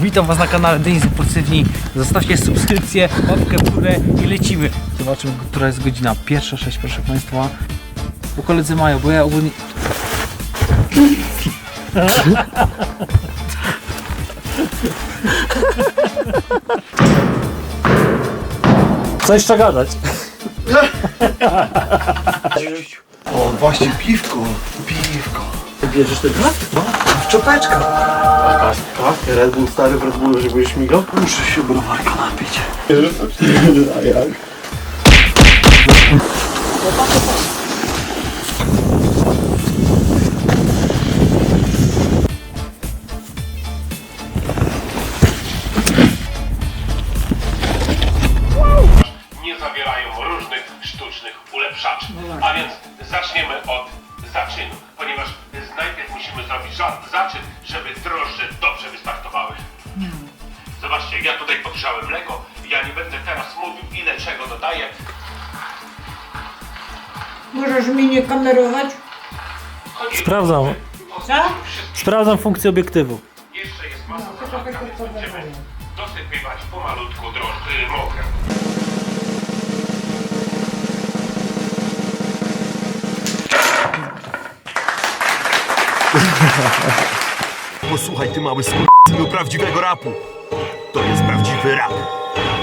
Witam Was na kanale Denis Impulsywni. Zostawcie subskrypcję, łapkę w górę i lecimy. Zobaczymy, która jest godzina. Pierwsza sześć, proszę Państwa. Bo koledzy mają, bo ja ogólnie... Co jeszcze gadać? O, właśnie piwko, piwko. Bierzesz ten blat? W czopeczkach. Tak, tak. Red Bull stary w Red Bullu, że byś śmigał? Muszę się browarka napić. A jak? nie zawierają różnych sztucznych ulepszaczy. A więc zaczniemy od zaczynu, ponieważ najpierw musimy zrobić ża- zaczyn, żeby drożdże dobrze wystartowały. Zobaczcie, ja tutaj podgrzałem mleko, ja nie będę teraz mówił ile czego dodaję. Możesz mnie nie kamerować? Chodzi Sprawdzam. o Co? Sprawdzam funkcję obiektywu. Jeszcze jest masa No, to zabawka, tak więc to będziemy dosypywać pomalutku drożdży mokre. Posłuchaj, ty mały skurczynu prawdziwego rapu. To jest prawdziwy rap.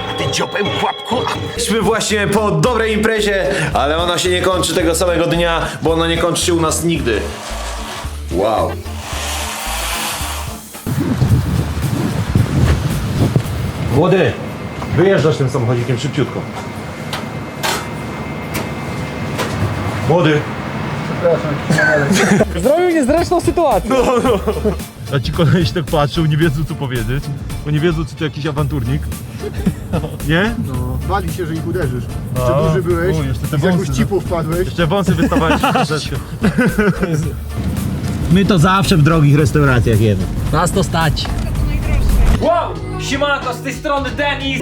A ty dziopem chłapku. Jesteśmy właśnie po dobrej imprezie, ale ona się nie kończy tego samego dnia, bo ona nie kończy się u nas nigdy. Wow. Młody, wyjeżdżasz tym samochodzikiem szybciutko. Młody. Zrobił niezręczną sytuację. A ci koleś tak patrzą, nie wiedzą co powiedzieć, bo nie wiedzą czy to jakiś awanturnik. Nie? Bali się, że ich uderzysz. A, Jeszcze duży byłeś, o, jeszcze te z jakąś wąsy, no. cipą wpadłeś. Jeszcze wąsy wystawałem ci troszeczkę. My to zawsze w drogich restauracjach jemy. Nas to stać. Wow! Siemanko, z tej strony Denis.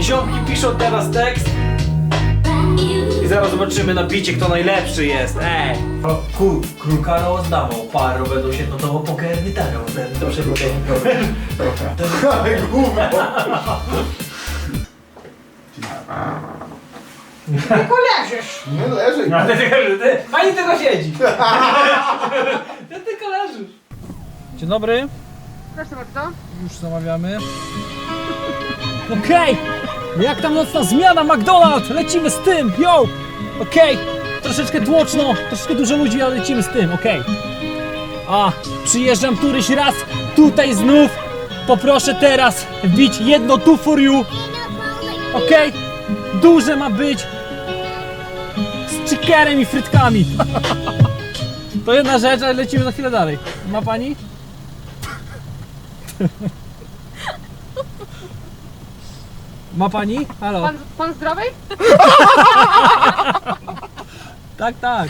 Ziomki piszą teraz tekst. Zaraz zobaczymy na bicie, kto najlepszy jest. Ej! Król, król Karol z damą. Paro będą się notowo pokerny tarą. Ten troszkę Ale gówno. Tylko leżysz. Nie leży. No, ty, ty, ty, Pani tylko siedzi. Ty tylko leżysz. Dzień dobry. Proszę bardzo. Już zamawiamy. Okej! Jak tam nocna zmiana McDonald's? Lecimy z tym, yo! Okej! Troszeczkę tłoczno, troszeczkę dużo ludzi, ale lecimy z tym, okej. A, przyjeżdżam któryś raz tutaj znów. Poproszę teraz wbić jedno tu for you. Okej? Duże ma być. Z chickerem i frytkami. To jedna rzecz, ale lecimy za chwilę dalej. Ma pani? Ma pani? Halo? Pan, pan zdrowej? Tak, tak.